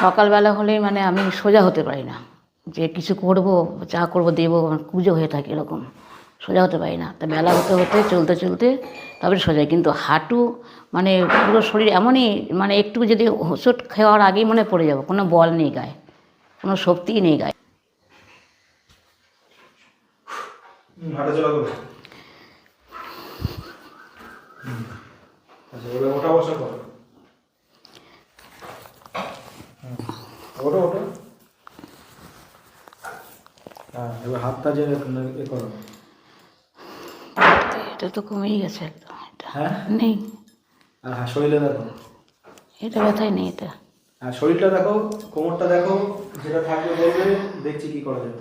সকালবেলা হলেই মানে আমি সোজা হতে পারি না। যে কিছু করব, যা করব, দেবো পুজো হয়ে থাকে এরকম। সোজা হতে পারি না। তা বেলা হতে হতে, চলতে চলতে তারপরে সোজা কিন্তু হাঁটু মানে পুরো শরীর এমনই মানে একটু যদি হোঁচট খাওয়ার আগেই মনে পড়ে যাব। কোনো বল নেই গায়ে, কোনো শক্তিই নেই গায়ে। আচ্ছা ওটা বসা করো। ওটো ওটো। হ্যাঁ এবার হাতটা যে এ করো। এটা তো কমেই গেছে একদম এটা হ্যাঁ? নেই। আর হ্যাঁ শরীরে দেখো। এটা ব্যথাই নেই এটা। আর শরীরটা দেখো কোমরটা দেখো যেটা থাকবে বলবে দেখছি কি করা যাবে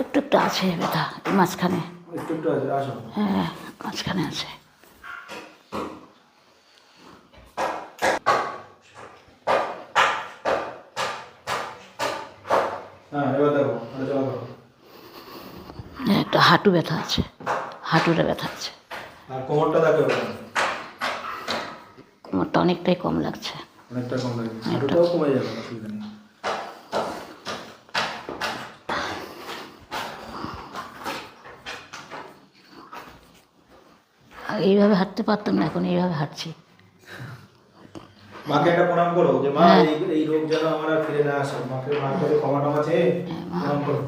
একটু একটু আছে ব্যথা মাঝখানে। একটু একটু আছে আসো। হ্যাঁ মাঝখানে আছে। হ্যাঁ এবার দেখো হাঁটাচলা করো একটা হাঁটু ব্যথা আছে হাঁটুটা ব্যথা আছে। আর কোমরটা দেখো কোমরটা অনেকটাই কম লাগছে। অনেকটা কম লাগে হাঁটুটাও কমে যাবে অসুবিধা নেই। এইভাবে হাঁটতে পারতাম না এখন এইভাবে হাঁটছি। মাকে একটা প্রণাম করো যে মা হ্যাঁ। এই এই রোগ যেন আমার আর ফিরে না আসে মাকে মা করে ক্ষমা টমা চেয়ে প্রণাম করো